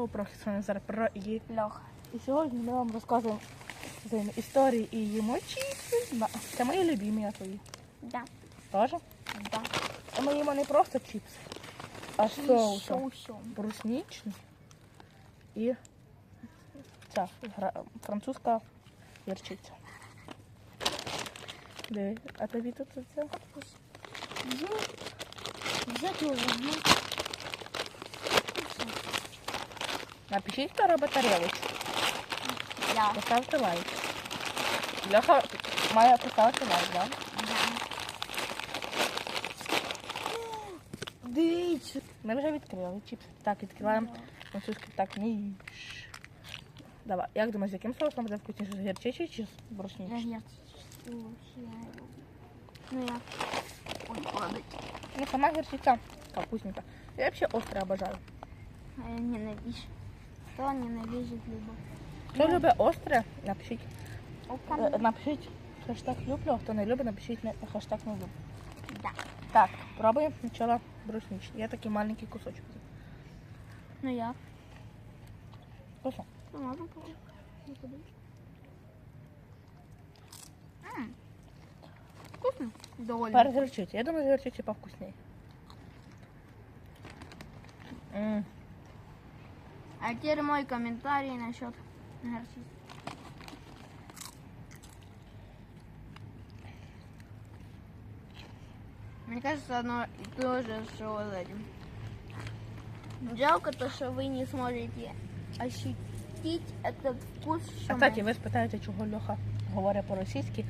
шоу про зараз про її. Льоха. І сьогодні ми вам розказуємо історії і їмо чіпси. Це мої любимі, а твої. Да. Теж? Да. А ми їмо не просто чіпси, а з соусом. Брусничний і ця гра- французька гірчиця. Диви, а тобі тут це? Взять, взять его Напишіть, робить тарелочку. Я. Поставте лайк. Льоха має поставити лайк, так? Да? Дивіться. Ми вже відкрили чіпси. Так, відкриваємо французький так ніж. Давай, як думаєш, з яким соусом буде вкусніше? З гірчичий чи з нет. Ну я. Ну, сама гірчиця вкусненька. Я взагалі остре обожаю. А я ненавижу. Кто ненавидит либо? Хто любить остре, напишіть. Опа. Е, Напишіть хештег люблю, а хто не любить, напишіть на- хештег не люблю. Да. Так, пробуємо спочатку брусничний. Я такий маленький кусочок. Ну я. Вкусно. Ну можно попробовать. Ну, подожди. М. Вкусно. Довольно. Перед гірчиці. Я думаю, з гірчиці повкусніше. М, А теперь мой комментарий насчет горчицы. Мне кажется, одно и то же, что с этим. Жалко то, что вы не сможете ощутить этот вкус, А что кстати, мы- ви спитаєте, чого Льоха говорить по-російськи,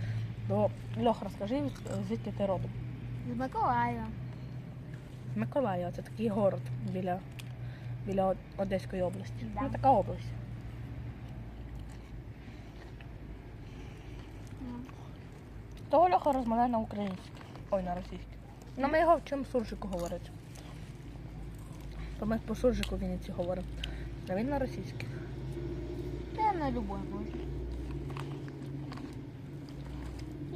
бо Льох, розкажи, від- звідки ти родом? З Миколаєва. З Миколаєва, це такий город біля, біля Одеської області. Да. Ну, така область. Того Льоха розмовляє на українській. Ой, на російській. Ну, ми його вчимо суржику говорити. То ми по суржику в Вінниці говоримо. А він на російській. Да, на любой можно.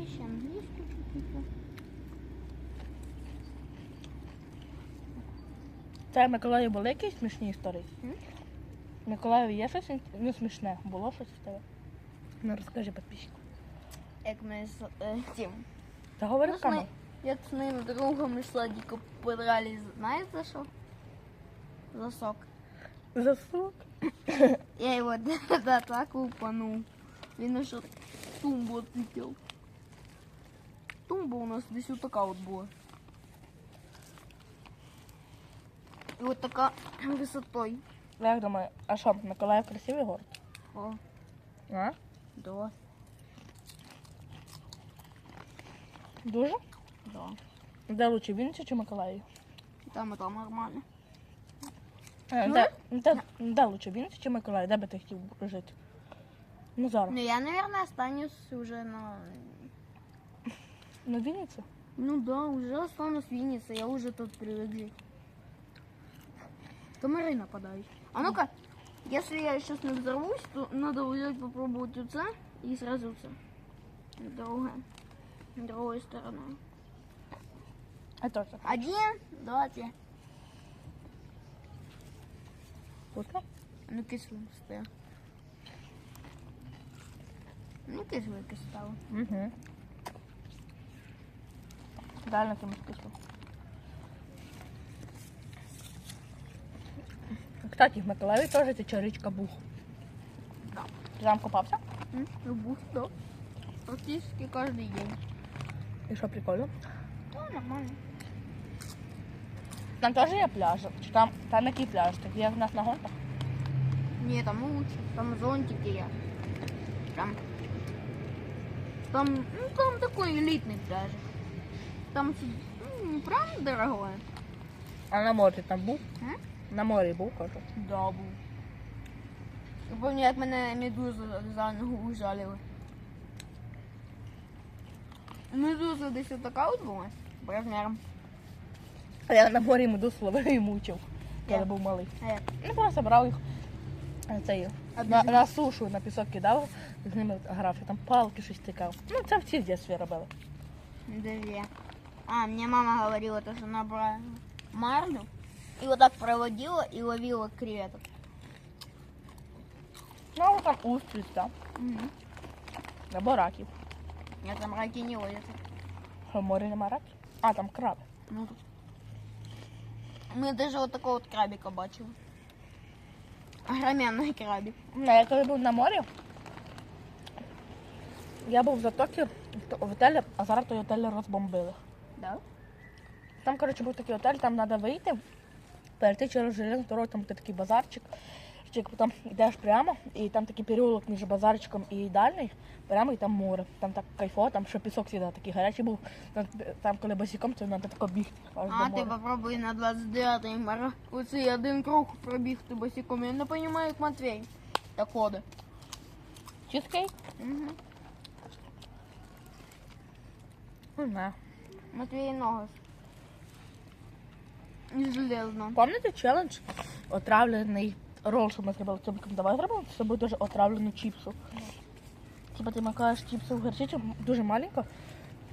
Еще английский чуть-чуть. Це в Миколаїві були якісь смішні історії? М? В є щось ну, смішне? Було щось в тебе? Ну розкажи підписчику. Як ми з е, тим. Та говори в камеру. Як з моїм другом із садика подрались, знаєш за що? За сок. Засук. Я його да, так упанув. Він аж тумбу відлетів. Тумба у нас десь отака от була. І от така висотою. Як думаю, а що, Миколаїв красивий город? О, А? да, Дуже? да. Де лучше, Вінниця чи Миколаїв? Там і там нормально. А, Ну, де, де, де лучше, Вінниця чи Миколаїв? Де би ти хотів жити? Ну зараз. Ну, я, наверное, останусь уже на... Ну, Вінниця? Ну да, уже останусь в Виннице, я уже тут привык жить. Комары нападают. А ну-ка, если я сейчас не взорвусь, то надо взять попробовать у це и сразу це. Другая. Другой стороной. А то це. Один, два, три. Вкусно? Ну кислым стал. Ну кислый стало. Угу. Реально кисло. Кстати, в Миколаєві теж тече річка Бух. Да. Ти там купався? М, Ну, бух, да. Практически каждый день. І що прикольно? Ну, нормально. Там теж є пляж. Чи там, там який пляж? Такий, як в нас на гонках? Не, там лучше. Там зонтики я. Там. Там, ну, там такой элитный пляжик. Там с- ну, не правда дорогое. А на морі там був? М? На морі був, кажу. Да, был. Я помню, як мене медуза за ногу ужалила. Медуза десь отака от була. По розмірам. А я на морі медуз ловив і мучив, коли Як? був малий. А як? Ну, просто брав їх е, цей, на, на сушу, на пісок кидав, з ними грав, там палки щось тикав. Ну, це всі в дитинстві робили. Две. А, мне мама говорила, то, что она брала марлю и вот так проводила и ловила креветок. Ну, устриць, так. Угу. Або раків. Я там раки не водятся. Що, в морі нема раків? А, там краби. Ну. Ми даже вот такого вот крабика бачили. Огроменный крабик. Ну, Я коли був на морі, я був в затокі в готелі, а зараз той готель розбомбили. Да? Там, коротше, був такий готель, там треба вийти, перейти через железну дорогу, там буде такий базарчик. Чик, Потім йдеш прямо, і там такий переулок між базарчиком і їдальний, прямо і там море. Там так кайфово, там ще пісок сюди такий гарячий був. Там, там коли босиком, то треба тако бігти. Аж А до ти моря. попробуй на 29-й мара. Оцей один круг пробігти босиком. Я не розумію, як Матвій. Так ходить. Чизкейк? Угу. Не знаю. Матвій ногу. І железно. Пам'ятаєте челендж? Отравлений рол, що ми зробили цим Давай зробимо з собою дуже отравлену чіпсу. Типа ти макаєш чіпсу в гарчицю, дуже маленько.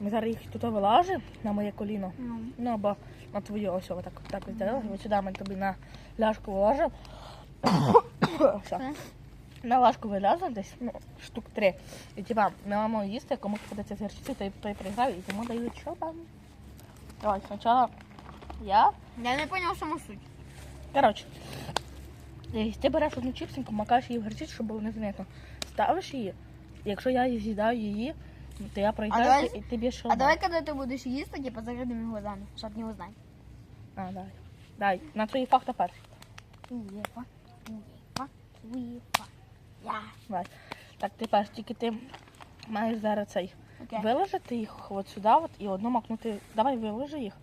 Ми зараз їх тут вилажимо на моє коліно. Ну. Ну або на твоє ось отак, так ось зробили. Ось сюди ми тобі на ляшку виложимо. Все. На ложку вилазимо десь, ну, штук три. І типа, ми маємо їсти, кому попадеться з гарчиці, той, той приграє, і тому дають що там. Давай, спочатку я. Я не зрозумів саму суть. Коротше, е, ти береш одну чіпсинку, макаєш її в гарчицю, щоб було незаметно. Ставиш її. Якщо я її з'їдаю її, то я проіграю, давай- і ти б'єш А давай, когда ты будешь есть, типа, закрытыми глазами, чтобы не узнать. А, дай. Дай. На твої факти перші. Уефа, уефа, уефа. Я. Давай. Так, ти перш, тільки ти маєш зараз цей. Окей. Виложити їх от сюди от, і одну макнути. Давай виложи їх.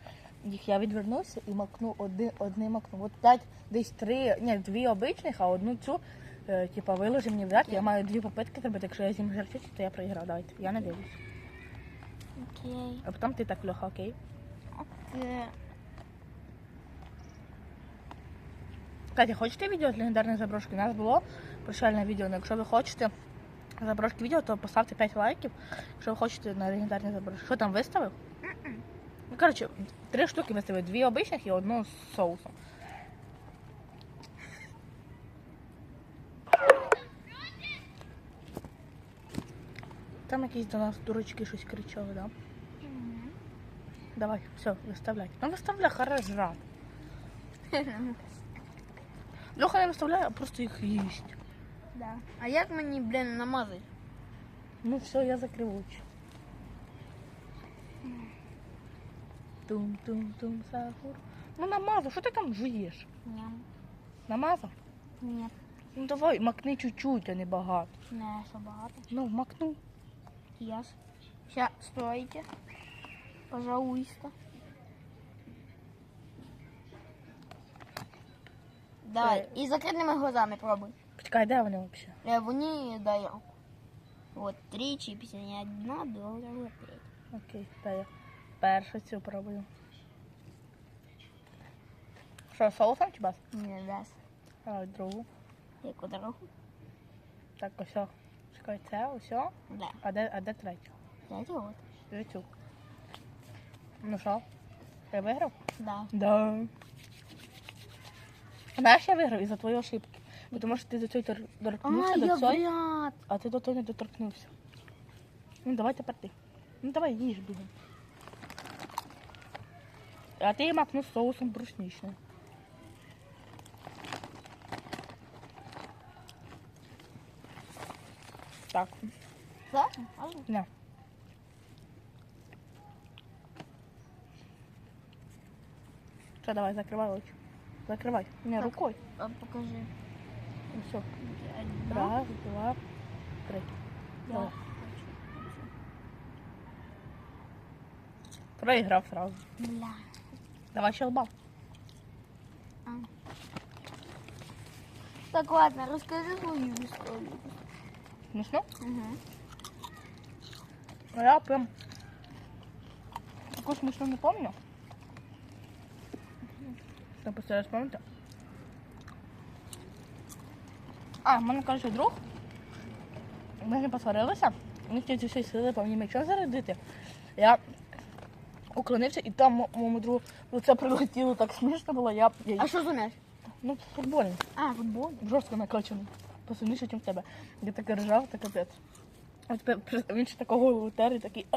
Їх я відвернуся і макну один, одним макну. От п'ять, десь три, ні, дві обичних, а одну цю, е, типа, виложи мені в ряд. Я маю дві попитки зробити. Якщо я з'їм жарчицю, то я проіграв. Давайте. Я не дивлюсь. Окей. А потім ти так, Льоха, окей? Окей. Кстати, хочете відео з легендарної заброшки? У нас було прощальне відео. але Якщо ви хочете заброшки відео, то поставте 5 лайків. Якщо ви хочете на легендарні заброшки. Що там виставив? Коротше, три штуки виставив. Дві обичних і одну з соусом. Там якісь до нас дурочки щось кричали, да? Давай, все, виставляй. Ну виставляй, хорош жрати. Льоха не виставляє, а просто їх їсть. Да. А як мені, блін, намазати? Ну все, я закрив очі. Тум-тум-тум, сахур. Ну намазав, що ти там жуєш? Ні. Намазав? Ні. Ну давай, макни чуть-чуть, а не багато. Не, що багато. Ну, макну. Яс. Ща, стойте. Пожалуйста. Давай. І закритими глазами пробуй. Почекай, де вони взагалі? Е, Вони дай руку. Вот три чипси, не одна, друга, третя. Окей, дай я першу цю пробую. Що, соусом чи бас? Не дасть. Давай другу. Яку дорогу? Так, ось. Чекай, це, ось. о. Да. А де, а де третя? Третя от. Цю. Ну що? Я виграв? Да. Да. Знаєш, я виграв із-за твоєї ошибки. Бо тому що ти до цієї тор- А, доторкнувся я до цієї, а ти до того не доторкнувся. Ну давай тепер ти. Ну давай їж бігом. А ти макнув з соусом брусничним. Так, Да? Не. Все, давай, закривай очі. Закривай. Не, Так. рукой. А, покажи. Ну все. Раз, два, три. Давай. хочу. Сразу. Бля. Давай щелба. А. Так, ладно, расскажи свою историю. Смешно? Угу. А я прям такую смешно не помню. Я постараюсь пам'ятати. А, в мене, коротше, друг. Ми не посварилися. Ми ті всі сили по мені мечом зарядити. Я уклонився і там моєму другу ну, це прилетіло так смішно було. Я, я А что за мяч? ну, футбольний, А, футбол. жорстко накачаний. посильніше, ніж в тебе. Я таке ржав, так капець. А тепер він ще такого голову тер і такий.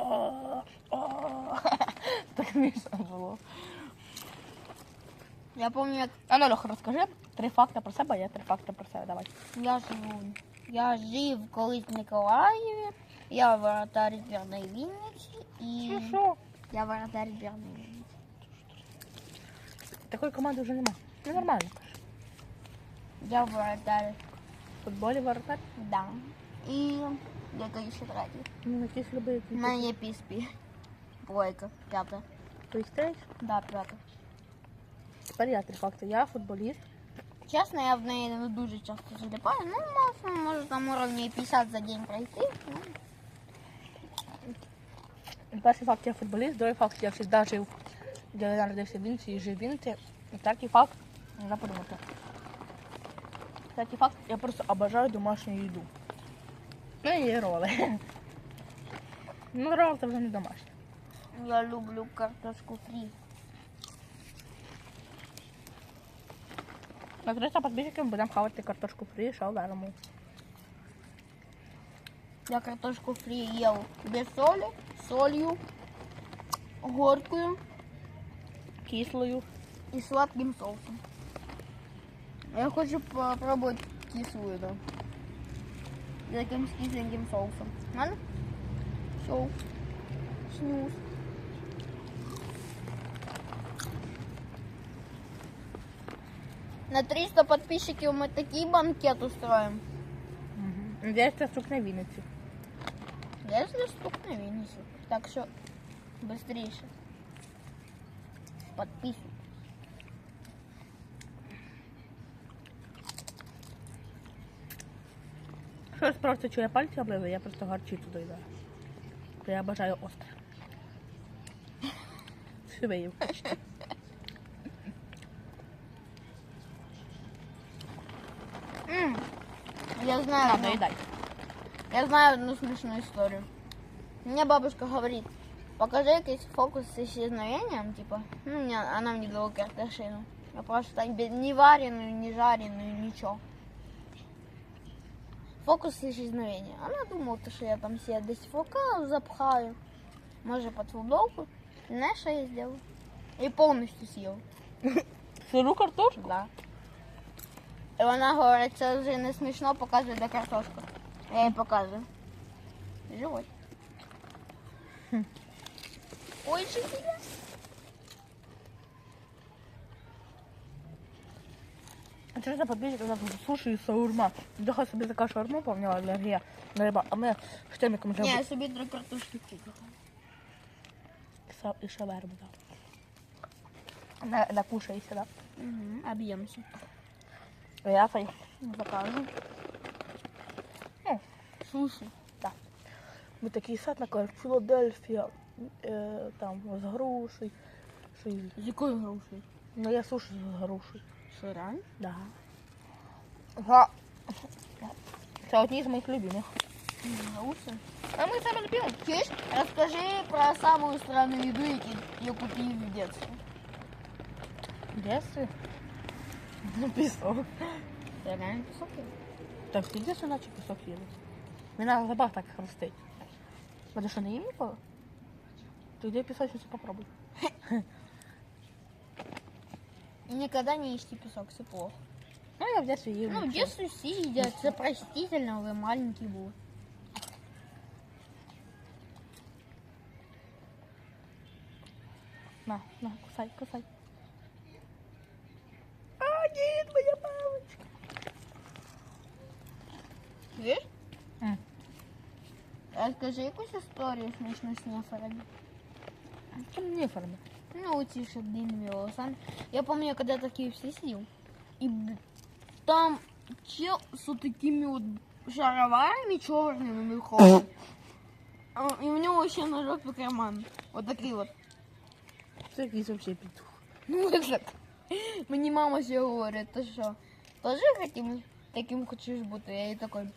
Так смішно було. Я помню, як А ну, Льоха, розкажи три факти про себе, я три факти про себе. Давай. я живу. Я жив колись в Миколаєві, я воротар збірної Вінниці і Ну що? я воротар збірної Вінниці. Такої команди вже нема. Ну нормально. Я воротар, В футболі воротар. да. І який ще третій. Ну, якісь люби, У мене є піспі. Двойка, п'ята. Твоїх третій. Да, п'ята. Тепер я три факти. Я футболіст. Чесно, я в неї не дуже часто залипаю. Ну, максимум, може там уровні 50 за день пройти. Ну, Перший факт я футболіст, другий факт я завжди жив, де я народився в Вінці і жив в Вінці. І третій факт, не подумати. Третій факт, я просто обожаю домашню їду. Ну і роли. Ну, рол це вже не домашнє. я люблю картошку фрі. На 300 підписчиків будемо хавати картошку фрі, шаверму. Я картошку фри ел без соли, солью, горькую Кислою. и сладким соусом. Я хочу попробовать кислую, да. С таким кисленьким соусом. Ладно? Все. Снюс. На 300 подписчиков мы такие банкет устроим. Угу. Десь це сук на Вінниці. Если стук на Виннисе. Так что быстрее. Подписывайтесь. Щось просто чує пальці облили, я просто гарчицю доїдаю. Бо Я бажаю остре. Швеїв. М, Я знаю, На, одну- доїдай. Я знаю одну смешную историю. Мне бабушка говорит, покажи якийсь фокус с исчезновением, типа, ну, мне, она мне дала картошину. Я просто так не вареную, не жареную, ничего. Фокус с исчезновением. Она думала, то, что я там себе десь фока запхаю, может под футболку. Знаешь, что я сделала? И полностью съел. Сиру картошку? Да. І вона говорить, це вже не смішно, показує де картошка. Я їй показую. Живой. Ой, що? А через подбіжок у нас суші і саурма. Доха собі така шаурму, повняла алергія на риба, а ми штеміком вже Ні, я собі три картошки купила. І шаверму, так. На, накушайся, да? Угу, об'ємся. Я закажу. Ну, Суші. ми такий сад накажу, Філадельфія, е, там з грушей. Що й- З якою грушею? Ну я суші з грушею. Що, реально? Да. Га. Це одні з моїх любимих. Груші? А ми саме любимо. Чуєш? Розкажи про саму странну їду, яку, ти в дитинстві. В детстве? Ну, пісок. Це реально високий? Так, ти де наче пісок їли? Мене на зубах так хрустить. Буде що не їм ніколи? То йди пісочницю попробуй. Ніколи не їсти пісок, це плохо. Ну, я в детстве їв. Ну, в нічого. детстве всі їдять, це простительно, ви маленькі були. На, на, кусай, кусай. Розкажи якусь історію смішну з неферами. Там не форми. Ну, эти же длинными волосами. Я помню, я когда такие все сидел. И б- там чел с вот такими вот шароварами черными ходит. А, И у него вообще ножок по карману. Вот такие вот. Це якийсь взагалі петух. Ну, так. Мені мама ще говорить, то що, теж хотім таким хочеш бути? Я їй такой,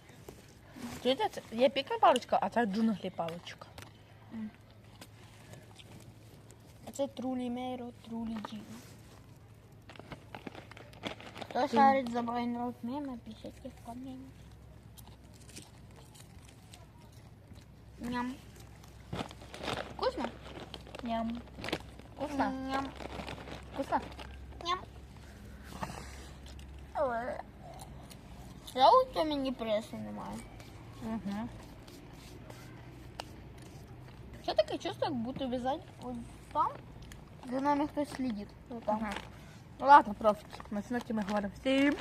Чуєте, це є пікна паличка, а це джунглі паличка. а це трулі мейро, трулі джі. Кто шарит за Брайнрот мемы, пишите в комменте. Ням. Вкусно? Ням. Вкусно? Ням. Вкусно? Ням. Я у тебя не прессы немає. Угу. Все таке чувство, як будто вязать? Вот там, за нами хтось слідить. Вот там. Ага. Ну ладно, профіт. На сьогодні ми говоримо всім.